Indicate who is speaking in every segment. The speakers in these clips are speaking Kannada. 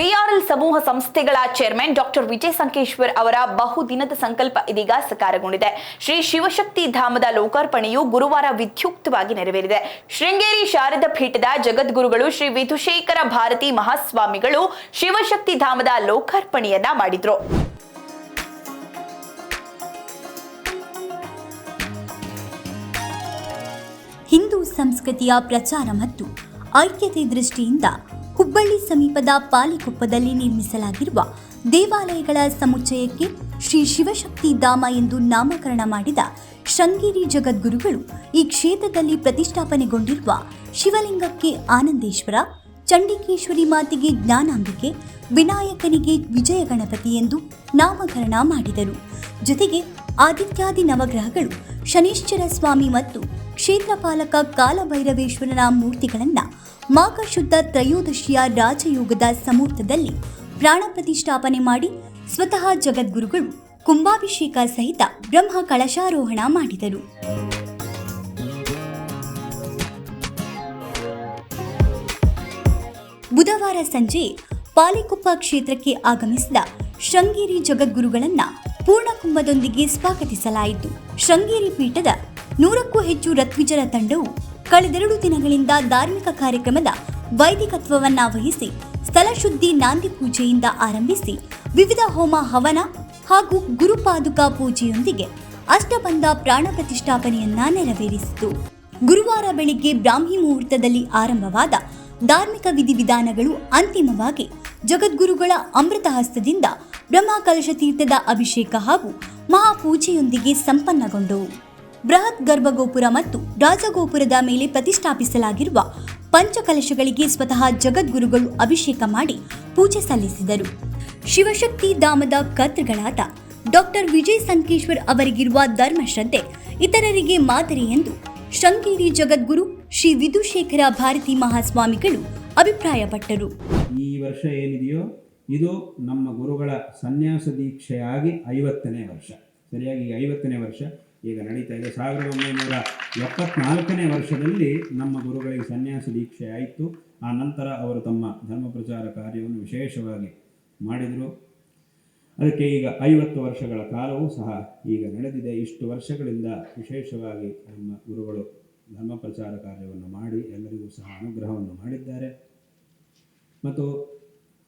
Speaker 1: ವಿಆರ್ಎಲ್ ಸಮೂಹ ಸಂಸ್ಥೆಗಳ ಚೇರ್ಮನ್ ಡಾಕ್ಟರ್ ವಿಜಯ್ ಸಂಕೇಶ್ವರ್ ಅವರ ಬಹುದಿನದ ಸಂಕಲ್ಪ ಇದೀಗ ಸಕಾರಗೊಂಡಿದೆ. ಶ್ರೀ ಶಿವಶಕ್ತಿ ಧಾಮದ ಲೋಕಾರ್ಪಣೆಯು ಗುರುವಾರ ವಿದ್ಯುಕ್ತವಾಗಿ ನೆರವೇರಿದೆ. ಶೃಂಗೇರಿ ಶಾರದಾ ಪೀಠದ ಜಗದ್ಗುರುಗಳು ಶ್ರೀ ವಿಧುಶೇಖರ ಭಾರತಿ ಮಹಾಸ್ವಾಮಿಗಳು ಶಿವಶಕ್ತಿ ಧಾಮದ ಲೋಕಾರ್ಪಣೆಯನ್ನ ಮಾಡಿದ್ರು.
Speaker 2: ಹಿಂದೂ ಸಂಸ್ಕೃತಿಯ ಪ್ರಚಾರ ಮತ್ತು ಐಕ್ಯತೆ ದೃಷ್ಟಿಯಿಂದ ಹುಬ್ಬಳ್ಳಿ ಸಮೀಪದ ಪಾಲಿಕೊಪ್ಪದಲ್ಲಿ ನಿರ್ಮಿಸಲಾಗಿರುವ ದೇವಾಲಯಗಳ ಸಮುಚ್ಚಯಕ್ಕೆ ಶ್ರೀ ಶಿವಶಕ್ತಿ ಧಾಮ ಎಂದು ನಾಮಕರಣ ಮಾಡಿದ ಶೃಂಗೇರಿ ಜಗದ್ಗುರುಗಳು ಈ ಕ್ಷೇತ್ರದಲ್ಲಿ ಪ್ರತಿಷ್ಠಾಪನೆಗೊಂಡಿರುವ ಶಿವಲಿಂಗಕ್ಕೆ ಆನಂದೇಶ್ವರ, ಚಂಡಿಕೇಶ್ವರಿ ಮಾತೆಗೆ ಜ್ಞಾನಾಂಬಿಕೆ, ವಿನಾಯಕನಿಗೆ ವಿಜಯ ಗಣಪತಿ ಎಂದು ನಾಮಕರಣ ಮಾಡಿದರು. ಜೊತೆಗೆ ಆದಿತ್ಯಾದಿ ನವಗ್ರಹಗಳು ಶನೀಶ್ವರ ಸ್ವಾಮಿ ಮತ್ತು ಕ್ಷೇತ್ರಪಾಲಕ ಕಾಲಭೈರವೇಶ್ವರನ ಮೂರ್ತಿಗಳನ್ನು ಮಾಘ ಶುದ್ಧ ತ್ರಯೋದಶಿಯ ರಾಜಯೋಗದ ಸಮೂರ್ತದಲ್ಲಿ ಪ್ರಾಣ ಪ್ರತಿಷ್ಠಾಪನೆ ಮಾಡಿ ಸ್ವತಃ ಜಗದ್ಗುರುಗಳು ಕುಂಭಾಭಿಷೇಕ ಸಹಿತ ಬ್ರಹ್ಮ ಕಳಶಾರೋಹಣ ಮಾಡಿದರು. ಬುಧವಾರ ಸಂಜೆ ಪಾಲಿಕೊಪ್ಪ ಕ್ಷೇತ್ರಕ್ಕೆ ಆಗಮಿಸಿದ ಶೃಂಗೇರಿ ಜಗದ್ಗುರುಗಳನ್ನ ಪೂರ್ಣಕುಂಭದೊಂದಿಗೆ ಸ್ವಾಗತಿಸಲಾಯಿತು. ಶೃಂಗೇರಿ ಪೀಠದ ನೂರಕ್ಕೂ ಹೆಚ್ಚು ರತ್ವಿಜರ ತಂಡವು ಕಳೆದೆರಡು ದಿನಗಳಿಂದ ಧಾರ್ಮಿಕ ಕಾರ್ಯಕ್ರಮದ ವೈದಿಕತ್ವವನ್ನ ವಹಿಸಿ ಸ್ಥಳಶುದ್ಧಿ ನಾಂದಿ ಪೂಜೆಯಿಂದ ಆರಂಭಿಸಿ, ವಿವಿಧ ಹೋಮ ಹವನ ಹಾಗೂ ಗುರುಪಾದುಕಾ ಪೂಜೆಯೊಂದಿಗೆ ಅಷ್ಟಬಂಧ ಪ್ರಾಣ ಪ್ರತಿಷ್ಠಾಪನೆಯನ್ನ ನೆರವೇರಿಸಿತು. ಗುರುವಾರ ಬೆಳಿಗ್ಗೆ ಬ್ರಾಹ್ಮಿ ಮುಹೂರ್ತದಲ್ಲಿ ಆರಂಭವಾದ ಧಾರ್ಮಿಕ ವಿಧಿವಿಧಾನಗಳು ಅಂತಿಮವಾಗಿ ಜಗದ್ಗುರುಗಳ ಅಮೃತ ಹಸ್ತದಿಂದ ಬ್ರಹ್ಮಕಲಶ ತೀರ್ಥದ ಅಭಿಷೇಕ ಹಾಗೂ ಮಹಾಪೂಜೆಯೊಂದಿಗೆ ಸಂಪನ್ನಗೊಂಡವು ಬೃಹತ್ ಗರ್ಭಗೋಪುರ ಮತ್ತು ರಾಜಗೋಪುರದ ಮೇಲೆ ಪ್ರತಿಷ್ಠಾಪಿಸಲಾಗಿರುವ ಪಂಚಕಲಶಗಳಿಗೆ ಸ್ವತಃ ಜಗದ್ಗುರುಗಳು ಅಭಿಷೇಕ ಮಾಡಿ ಪೂಜೆ ಸಲ್ಲಿಸಿದರು. ಶಿವಶಕ್ತಿ ಧಾಮದ ಕರ್ತೃಗಳಾದ ಡಾಕ್ಟರ್ ವಿಜಯ್ ಸಂಕೇಶ್ವರ್ ಅವರಿಗಿರುವ ಧರ್ಮಶ್ರದ್ಧೆ ಇತರರಿಗೆ ಮಾದರಿ ಎಂದು ಶೃಂಗೇರಿ ಜಗದ್ಗುರು ಶ್ರೀ ವಿಧುಶೇಖರ ಭಾರತಿ ಮಹಾಸ್ವಾಮಿಗಳು ಅಭಿಪ್ರಾಯಪಟ್ಟರು.
Speaker 3: ಈ ವರ್ಷ ಏನಿದೆಯೋ ಇದು ನಮ್ಮ ಗುರುಗಳ ಸನ್ಯಾಸ ದೀಕ್ಷೆಯಾಗಿ ಐವತ್ತನೇ ವರ್ಷ. ಸರಿಯಾಗಿ ಈಗ ಐವತ್ತನೇ ವರ್ಷ. ಈಗ ನಡೀತಾ ಇದೆ. ಸಾವಿರದ ಒಂಬೈನೂರ ಎಪ್ಪತ್ನಾಲ್ಕನೇ ವರ್ಷದಲ್ಲಿ ನಮ್ಮ ಗುರುಗಳಿಗೆ ಸನ್ಯಾಸ ದೀಕ್ಷೆ ಆಯಿತು. ಆ ನಂತರ ಅವರು ತಮ್ಮ ಧರ್ಮ ಪ್ರಚಾರ ಕಾರ್ಯವನ್ನು ವಿಶೇಷವಾಗಿ ಮಾಡಿದರು. ಅದಕ್ಕೆ ಈಗ ಐವತ್ತು ವರ್ಷಗಳ ಕಾಲವೂ ಸಹ ಈಗ ನಡೆದಿದೆ. ಇಷ್ಟು ವರ್ಷಗಳಿಂದ ವಿಶೇಷವಾಗಿ ನಮ್ಮ ಗುರುಗಳು ಧರ್ಮ ಪ್ರಚಾರ ಕಾರ್ಯವನ್ನು ಮಾಡಿ ಎಲ್ಲರಿಗೂ ಸಹ ಅನುಗ್ರಹವನ್ನು ಮಾಡಿದ್ದಾರೆ. ಮತ್ತು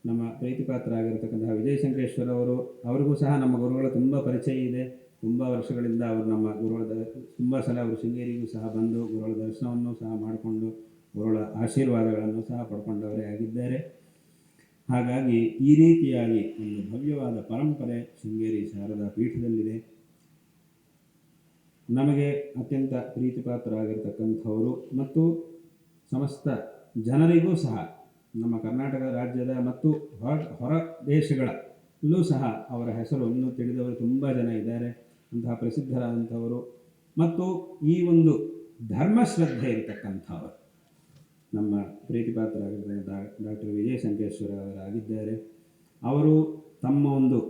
Speaker 3: ನಮ್ಮ ಪ್ರೀತಿಪಾತ್ರರಾಗಿರ್ತಕ್ಕಂತಹ ವಿಜಯ ಸಂಕೇಶ್ವರ ಅವರು, ಅವರಿಗೂ ಸಹ ನಮ್ಮ ಗುರುಗಳ ತುಂಬ ಪರಿಚಯ ಇದೆ. ತುಂಬ ವರ್ಷಗಳಿಂದ ಅವರು ನಮ್ಮ ಗುರುಗಳ ತುಂಬ ಸಲ ಅವರು ಶೃಂಗೇರಿಗೂ ಸಹ ಬಂದು ಗುರುಗಳ ದರ್ಶನವನ್ನು ಸಹ ಮಾಡಿಕೊಂಡು ಗುರುಗಳ ಆಶೀರ್ವಾದಗಳನ್ನು ಸಹ ಪಡ್ಕೊಂಡವರೇ ಆಗಿದ್ದಾರೆ. ಹಾಗಾಗಿ ಈ ರೀತಿಯಾಗಿ ಒಂದು ಭವ್ಯವಾದ ಪರಂಪರೆ ಶೃಂಗೇರಿ ಶಾರದಾ ಪೀಠದಲ್ಲಿದೆ. ನಮಗೆ ಅತ್ಯಂತ ಪ್ರೀತಿಪಾತ್ರರಾಗಿರ್ತಕ್ಕಂಥವರು ಮತ್ತು ಸಮಸ್ತ ಜನರಿಗೂ ಸಹ ನಮ್ಮ ಕರ್ನಾಟಕ ರಾಜ್ಯದ ಮತ್ತು ಹೊರ ಹೊರ ದೇಶಗಳಲ್ಲೂ ಸಹ ಅವರ ಹೆಸರು ಇನ್ನೂ ತಿಳಿದವರು ತುಂಬ ಜನ ಇದ್ದಾರೆ. ಅಂತಹ ಪ್ರಸಿದ್ಧರಾದಂಥವರು. ಮತ್ತು ಈ ಒಂದು ಧರ್ಮಶ್ರದ್ಧೆ ಇರತಕ್ಕಂಥವರು ನಮ್ಮ ಪ್ರೀತಿಪಾತ್ರರಾಗಿರ್ತಕ್ಕಂಥ ಡಾಕ್ಟರ್ ವಿಜಯ ಸಂಕೇಶ್ವರ ಅವರಾಗಿದ್ದಾರೆ. ಅವರು ತಮ್ಮ ಒಂದು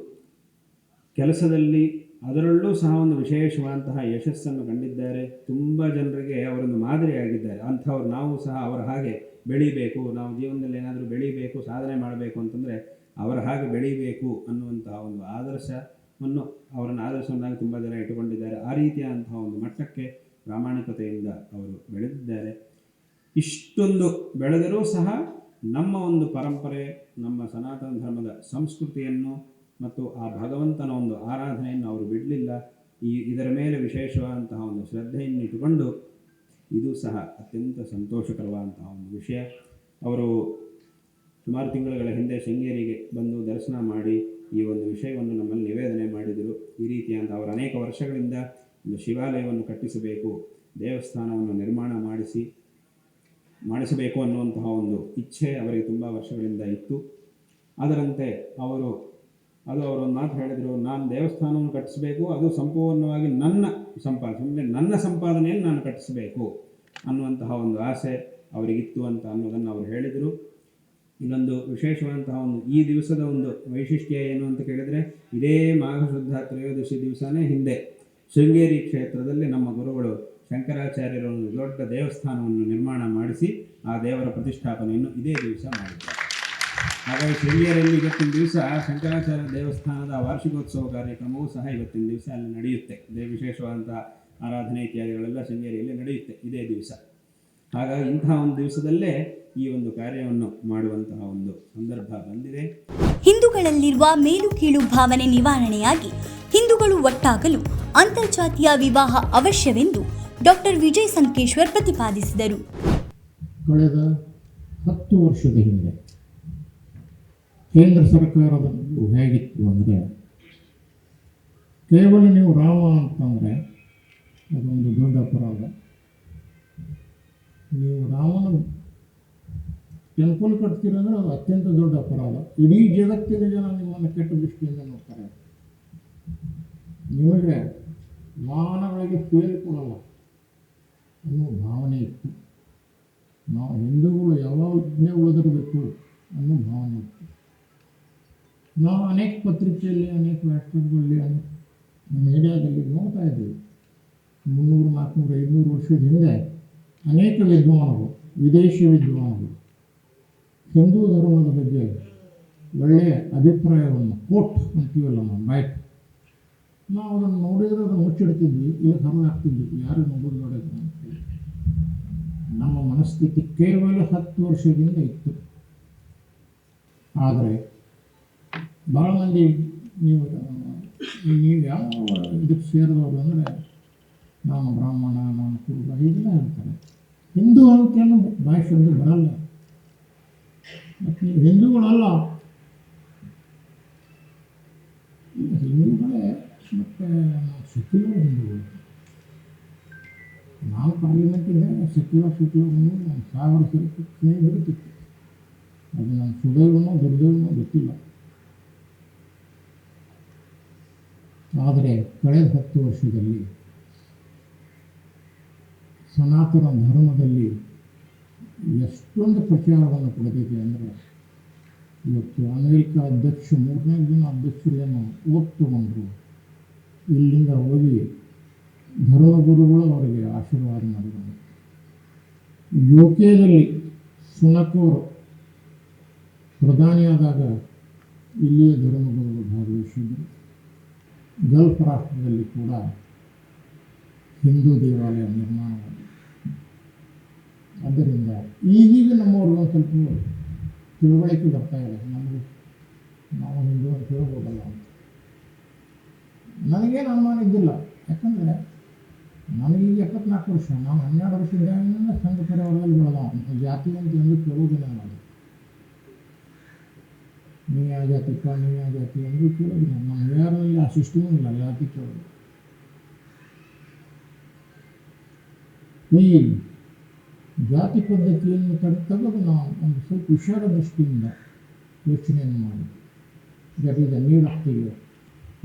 Speaker 3: ಕೆಲಸದಲ್ಲಿ ಅದರಲ್ಲೂ ಸಹ ಒಂದು ವಿಶೇಷವಾದಂತಹ ಯಶಸ್ಸನ್ನು ಕಂಡಿದ್ದಾರೆ. ತುಂಬ ಜನರಿಗೆ ಅವರೊಂದು ಮಾದರಿಯಾಗಿದ್ದಾರೆ. ಅಂಥವ್ರು ನಾವು ಸಹ ಅವರ ಹಾಗೆ ಬೆಳಿಬೇಕು, ನಾವು ಜೀವನದಲ್ಲಿ ಏನಾದರೂ ಬೆಳಿಬೇಕು, ಸಾಧನೆ ಮಾಡಬೇಕು ಅಂತಂದರೆ ಅವರ ಹಾಗೆ ಬೆಳಿಬೇಕು ಅನ್ನುವಂತಹ ಒಂದು ಆದರ್ಶವನ್ನು ಅವರನ್ನು ಆದರ್ಶವನ್ನಾಗಿ ತುಂಬ ಜನ ಇಟ್ಟುಕೊಂಡಿದ್ದಾರೆ. ಆ ರೀತಿಯಾದಂತಹ ಒಂದು ಮಟ್ಟಕ್ಕೆ ಪ್ರಾಮಾಣಿಕತೆಯಿಂದ ಅವರು ಬೆಳೆದಿದ್ದಾರೆ. ಇಷ್ಟೊಂದು ಬೆಳೆದರೂ ಸಹ ನಮ್ಮ ಒಂದು ಪರಂಪರೆ, ನಮ್ಮ ಸನಾತನ ಧರ್ಮದ ಸಂಸ್ಕೃತಿಯನ್ನು ಮತ್ತು ಆ ಭಗವಂತನ ಒಂದು ಆರಾಧನೆಯನ್ನು ಅವರು ಬಿಡಲಿಲ್ಲ. ಈ ಇದರ ಮೇಲೆ ವಿಶೇಷವಾದಂತಹ ಒಂದು ಶ್ರದ್ಧೆಯನ್ನು ಇಟ್ಟುಕೊಂಡು ಇದು ಸಹ ಅತ್ಯಂತ ಸಂತೋಷಕರವಾದಂತಹ ಒಂದು ವಿಷಯ. ಅವರು ಸುಮಾರು ತಿಂಗಳುಗಳ ಹಿಂದೆ ಶೃಂಗೇರಿಗೆ ಬಂದು ದರ್ಶನ ಮಾಡಿ ಈ ಒಂದು ವಿಷಯವನ್ನು ನಮ್ಮಲ್ಲಿ ನಿವೇದನೆ ಮಾಡಿದರು. ಈ ರೀತಿಯಾದ ಅವರು ಅನೇಕ ವರ್ಷಗಳಿಂದ ಒಂದು ಶಿವಾಲಯವನ್ನು ಕಟ್ಟಿಸಬೇಕು, ದೇವಸ್ಥಾನವನ್ನು ನಿರ್ಮಾಣ ಮಾಡಿಸಿ, ಮಾಡಿಸಬೇಕು ಅನ್ನುವಂತಹ ಒಂದು ಇಚ್ಛೆ ಅವರಿಗೆ ತುಂಬ ವರ್ಷಗಳಿಂದ ಇತ್ತು. ಅದರಂತೆ ಅವರು, ಅದು ಅವರೊಂದು ಮಾತು ಹೇಳಿದರು, ನಾನು ದೇವಸ್ಥಾನವನ್ನು ಕಟ್ಟಿಸಬೇಕು, ಅದು ಸಂಪೂರ್ಣವಾಗಿ ನನ್ನ ಅಂದರೆ ನನ್ನ ಸಂಪಾದನೆಯನ್ನು ನಾನು ಕಟ್ಟಿಸಬೇಕು ಅನ್ನುವಂತಹ ಒಂದು ಆಸೆ ಅವರಿಗಿತ್ತು ಅಂತ ಅನ್ನೋದನ್ನು ಅವರು ಹೇಳಿದರು. ಇನ್ನೊಂದು ವಿಶೇಷವಾದಂತಹ ಒಂದು ಈ ದಿವಸದ ಒಂದು ವೈಶಿಷ್ಟ್ಯ ಏನು ಅಂತ ಕೇಳಿದರೆ, ಇದೇ ಮಾಘ ಶುದ್ಧ ತ್ರಯೋದಶಿ ದಿವಸನೇ ಹಿಂದೆ ಶೃಂಗೇರಿ ಕ್ಷೇತ್ರದಲ್ಲಿ ನಮ್ಮ ಗುರುಗಳು ಶಂಕರಾಚಾರ್ಯರ ಒಂದು ದೊಡ್ಡ ದೇವಸ್ಥಾನವನ್ನು ನಿರ್ಮಾಣ ಮಾಡಿಸಿ ಆ ದೇವರ ಪ್ರತಿಷ್ಠಾಪನೆಯನ್ನು ಇದೇ ದಿವಸ ಮಾಡಿದ್ದಾರೆ. ಹಾಗಾಗಿ ಶೃಂಗೇರಿಯಲ್ಲಿ ಇವತ್ತಿನ ದಿವಸ ಶಂಕರಾಚಾರ್ಯ ದೇವಸ್ಥಾನದ ವಾರ್ಷಿಕೋತ್ಸವ ಕಾರ್ಯಕ್ರಮವೂ ಸಹ ಇವತ್ತಿನ ದಿವಸ ಅಲ್ಲಿ ನಡೆಯುತ್ತೆ. ಇದೇ ವಿಶೇಷವಾದಂಥ ಆರಾಧನೆ ಇತ್ಯಾದಿಗಳೆಲ್ಲ ಶೃಂಗೇರಿಯಲ್ಲಿ ನಡೆಯುತ್ತೆ ಇದೇ ದಿವಸ. ಹಾಗಾಗಿ ಇಂತಹ ಒಂದು ದಿವಸದಲ್ಲೇ ಈ ಒಂದು ಕಾರ್ಯವನ್ನು ಮಾಡುವಂತಹ ಒಂದು ಸಂದರ್ಭ ಬಂದಿದೆ.
Speaker 2: ಹಿಂದೂಗಳಲ್ಲಿರುವ ಮೇಲು ಕೀಳು ಭಾವನೆ ನಿವಾರಣೆಯಾಗಿ ಹಿಂದೂಗಳು ಒಟ್ಟಾಗಲು ಅಂತರ್ಜಾತಿಯ ವಿವಾಹ ಅವಶ್ಯವೆಂದು ಡಾಕ್ಟರ್ ವಿಜಯ್ ಸಂಕೇಶ್ವರ್ ಪ್ರತಿಪಾದಿಸಿದರು.
Speaker 4: ಕಳೆದ ಹತ್ತು ವರ್ಷದ ಹಿಂದೆ ಕೇಂದ್ರ ಸರ್ಕಾರದ ಹೇಗಿತ್ತು ಅಂದರೆ ಕೇವಲ ನೀವು ರಾಮ ಅಂತಂದರೆ ಅದೊಂದು ದೊಡ್ಡ ಅಪರಾಧ. ನೀವು ರಾಮನ ಟೆಂಪಲ್ ಕಟ್ತೀರಂದ್ರೆ ಅದು ಅತ್ಯಂತ ದೊಡ್ಡ ಅಪರಾಧ. ಇಡೀ ಜಗತ್ತಿನ ಜನ ನಿಮ್ಮನ್ನು ಕೆಟ್ಟ ದೃಷ್ಟಿಯಿಂದ ನೋಡ್ತಾರೆ. ನಿಮಗೆ ವಾಹನಗಳಿಗೆ ಪೇರು ಕೊಡಲ್ಲ. ಅನ್ನೋ ಭಾವನೆ ಇತ್ತು. ನಾವು ಹಿಂದೂಗಳು ಯಾವಾಗಲೇ ಉಳಿದಿರಬೇಕು ಅನ್ನೋ ಭಾವನೆ ಇತ್ತು. ನಾವು ಅನೇಕ ಪತ್ರಿಕೆಯಲ್ಲಿ ಅನೇಕ ವ್ಯಾಟ್ಸಪ್ಗಳಲ್ಲಿ ಅನೇಕ ಮೀಡಿಯಾದಲ್ಲಿ ನೋಡ್ತಾ ಇದ್ದೀವಿ ಮುನ್ನೂರು, ನಾಲ್ಕುನೂರು, ಐದುನೂರು ವರ್ಷದ ಹಿಂದೆ ಅನೇಕ ವಿದ್ವಾನರು, ವಿದೇಶಿ ವಿದ್ವಾನರು, ಹಿಂದೂ ಧರ್ಮದ ಬಗ್ಗೆ ಒಳ್ಳೆಯ ಅಭಿಪ್ರಾಯವನ್ನು ಕೋಟ್ ಅಂತೀವಲ್ಲ ನಾವು ಬೈಟ್ ನಾವು ಅದನ್ನು ನೋಡಿದರೆ ಅದನ್ನು ಮುಚ್ಚಿಡ್ತಿದ್ವಿ ಇಲ್ಲಿ ಆಗ್ತಿದ್ವಿ. ಯಾರು ನೋಡೋದು ನೋಡೋದು ಅಂತೇಳಿ. ನಮ್ಮ ಮನಸ್ಥಿತಿ ಕೇವಲ ಹತ್ತು ವರ್ಷದಿಂದ ಇತ್ತು. ಆದರೆ ಭಾಳ ಮಂದಿ ನೀವು ನೀವು ಯಾವ ಇದಕ್ಕೆ ಸೇರಿದವರು ಅಂದರೆ ನಾನು ಬ್ರಾಹ್ಮಣ ನಾನು ಕುರುಬ ಇದೆಲ್ಲ ಹೇಳ್ತಾರೆ. ಹಿಂದೂ ಅಂತೇನು ಭಾಷೆ ಒಂದು ಬರಲ್ಲ. ಮತ್ತು ನೀವು ಹಿಂದೂಗಳಲ್ಲ. ಈಗ ಹಿಂದೂಗಳೇ ಮತ್ತು ಸೆಕ್ಯುಲರ್ ಹಿಂದೂಗಳು. ನಾವು ಪಾರ್ಲಿಮೆಂಟಿಗೆ ಸೆಕ್ಯುಲರ್ ಸೆಕ್ಯುಲರ್ ಒಂದು ಸಾವಿರ ಸ್ನೇಹ ಇರುತ್ತಿತ್ತು. ಅದು ನನ್ನ ಸುದೈವನೋ, ದುರ್ದೈವನೋ ಗೊತ್ತಿಲ್ಲ. ಆದರೆ ಕಳೆದ ಹತ್ತು ವರ್ಷದಲ್ಲಿ ಸನಾತನ ಧರ್ಮದಲ್ಲಿ ಎಷ್ಟೊಂದು ಪ್ರಚಾರವನ್ನು ಪಡೆದಿದೆ ಅಂದರೆ ಇವತ್ತು ಅಮೆರಿಕ ಅಧ್ಯಕ್ಷ ಮೂರನೇ ದಿನ ಅಧ್ಯಕ್ಷರೇನು ತಗೊಂಡ್ರು ಇಲ್ಲಿಂದ ಹೋಗಿ ಧರ್ಮಗುರುಗಳು ಅವರಿಗೆ ಆಶೀರ್ವಾದ ಮಾಡಿದರು ಯು ಕೆದಲ್ಲಿ ಸುನಕವರು ಪ್ರಧಾನಿಯಾದಾಗ ಇಲ್ಲಿಯೇ ಧರ್ಮಗುರುಗಳು ಭಾಗವಹಿಸಿದರು ಗಲ್ಫ್ ರಾಷ್ಟ್ರದಲ್ಲಿ ಕೂಡ ಹಿಂದೂ ದೇವಾಲಯ ನಿರ್ಮಾಣವಾಗಿದೆ. ಆದ್ದರಿಂದ ಈಗೀಗ ನಮ್ಮವ್ರಿಗೆ ಒಂದು ಸ್ವಲ್ಪ ತಿಳುವಳಿಕೆ ಬರ್ತಾ ಇದೆ. ನಮಗೆ ನಾವು ಹಿಂದೂ ಅಂತ ಹೇಳ್ಬೋದಲ್ಲ ಅಂತ. ನನಗೇನು ಅನುಮಾನ ಇದ್ದಿಲ್ಲ. ಯಾಕಂದರೆ ನನಗೀಗ ಎಪ್ಪತ್ನಾಲ್ಕು ವರ್ಷ, ನಾನು ಹನ್ನೆರಡು ವರ್ಷದಿಂದ ಸಂಘ ಪರಿವಾರದಲ್ಲಿ ಬೆಳೆದ ಜಾತಿ ಅಂತ ಎಂದು ಕೇಳುವುದಿಲ್ಲ ನಾನು. ನೀ ಯಾವ ಜಾತಿಪ್ಪ ಜಾತಿ ಎಂದು ಕೇಳೋದಿಲ್ಲ ನಮ್ಮ ಯಾರಲ್ಲಿ ಆ ಸಿಸ್ಟಮೂ ಇಲ್ಲ ಜಾತಿ ಕೇಳೋದು ಈ ಜಾತಿ ಪದ್ಧತಿಯನ್ನು ತಡೆ ತೆಗೆದು ನಾವು ಒಂದು ಸ್ವಲ್ಪ ವಿಚಾರ ದೃಷ್ಟಿಯಿಂದ ಯೋಚನೆಯನ್ನು ಮಾಡಿ that is need of the year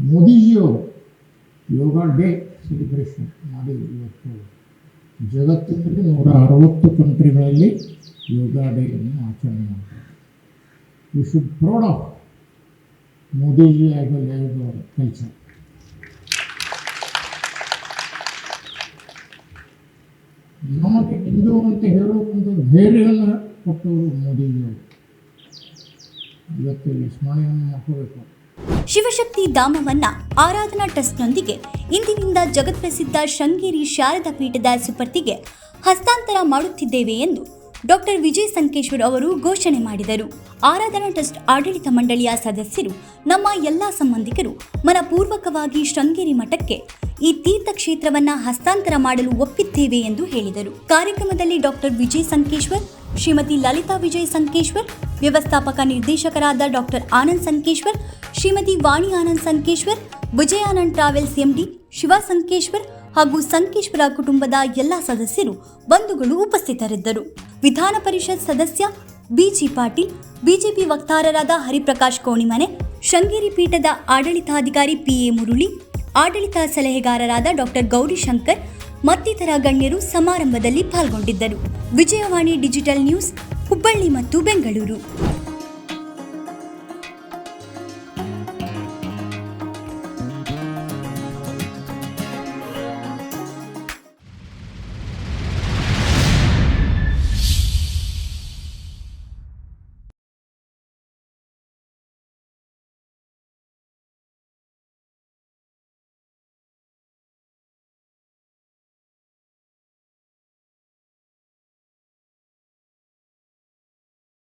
Speaker 4: ಮೋದಿಜಿಯವರು ಯೋಗ ಸೆಲಿಬ್ರೇಷನ್ ಮಾಡಿ ಇವತ್ತು ಜಗತ್ತಿನಲ್ಲಿ ನೂರ ಅರವತ್ತು ಕಂಟ್ರಿಗಳಲ್ಲಿ ಯೋಗ ಡೇಯನ್ನು ಆಚರಣೆ ಮಾಡ್ತಾರೆ we should proud of Modiji as well as our culture. ನಮಗೆ ಹಿಂದೂ ಅಂತ ಹೇಳುವಂಥ ಧೈರ್ಯವನ್ನು ಕೊಟ್ಟವರು ಮೋದಿಜಿಯವರು ಇವತ್ತು ಸ್ಮರಣೆಯನ್ನು ಮಾಡ್ಕೋಬೇಕು
Speaker 2: ಶಿವಶಕ್ತಿ ಧಾಮವನ್ನ ಆರಾಧನಾ ಟ್ರಸ್ಟ್ನೊಂದಿಗೆ ಇಂದಿನಿಂದ ಜಗತ್ಪ್ರಸಿದ್ಧ ಶೃಂಗೇರಿ ಶಾರದಾ ಪೀಠದ ಸುಪರ್ತಿಗೆ ಹಸ್ತಾಂತರ ಮಾಡುತ್ತಿದ್ದೇವೆ ಎಂದು ಡಾಕ್ಟರ್ ವಿಜಯ್ ಸಂಕೇಶ್ವರ್ ಅವರು ಘೋಷಣೆ ಮಾಡಿದರು. ಆರಾಧನಾ ಟ್ರಸ್ಟ್ ಆಡಳಿತ ಮಂಡಳಿಯ ಸದಸ್ಯರು, ನಮ್ಮ ಎಲ್ಲ ಸಂಬಂಧಿಕರು ಮನಪೂರ್ವಕವಾಗಿ ಶೃಂಗೇರಿ ಮಠಕ್ಕೆ ಈ ತೀರ್ಥಕ್ಷೇತ್ರವನ್ನು ಹಸ್ತಾಂತರ ಮಾಡಲು ಒಪ್ಪಿದ್ದೇವೆ ಎಂದು ಹೇಳಿದರು. ಕಾರ್ಯಕ್ರಮದಲ್ಲಿ ಡಾಕ್ಟರ್ ವಿಜಯ್ ಸಂಕೇಶ್ವರ್, ಶ್ರೀಮತಿ ಲಲಿತಾ ವಿಜಯ್ ಸಂಕೇಶ್ವರ್, ವ್ಯವಸ್ಥಾಪಕ ನಿರ್ದೇಶಕರಾದ doctor Anand Sankeshwar, Shrimati Vani Anand Sankeshwar, Vijayanand travels MD Shiva Sankeshwar ಹಾಗೂ ಸಂಕೇಶ್ವರ ಕುಟುಂಬದ ಎಲ್ಲ ಸದಸ್ಯರು, ಬಂಧುಗಳು ಉಪಸ್ಥಿತರಿದ್ದರು. ವಿಧಾನ ಪರಿಷತ್ ಸದಸ್ಯ ಬಿಜಿ ಪಾಟೀಲ್, ಬಿಜೆಪಿ ವಕ್ತಾರರಾದ ಹರಿಪ್ರಕಾಶ್ ಕೋಣಿಮನೆ, ಶೃಂಗೇರಿ ಪೀಠದ ಆಡಳಿತಾಧಿಕಾರಿ ಪಿಎ ಮುರುಳಿ, ಆಡಳಿತ ಸಲಹೆಗಾರರಾದ ಡಾಕ್ಟರ್ ಗೌರಿಶಂಕರ್ ಮತ್ತಿತರ ಗಣ್ಯರು ಸಮಾರಂಭದಲ್ಲಿ ಪಾಲ್ಗೊಂಡಿದ್ದರು. ವಿಜಯವಾಣಿ ಡಿಜಿಟಲ್ ನ್ಯೂಸ್, ಹುಬ್ಬಳ್ಳಿ ಮತ್ತು ಬೆಂಗಳೂರು.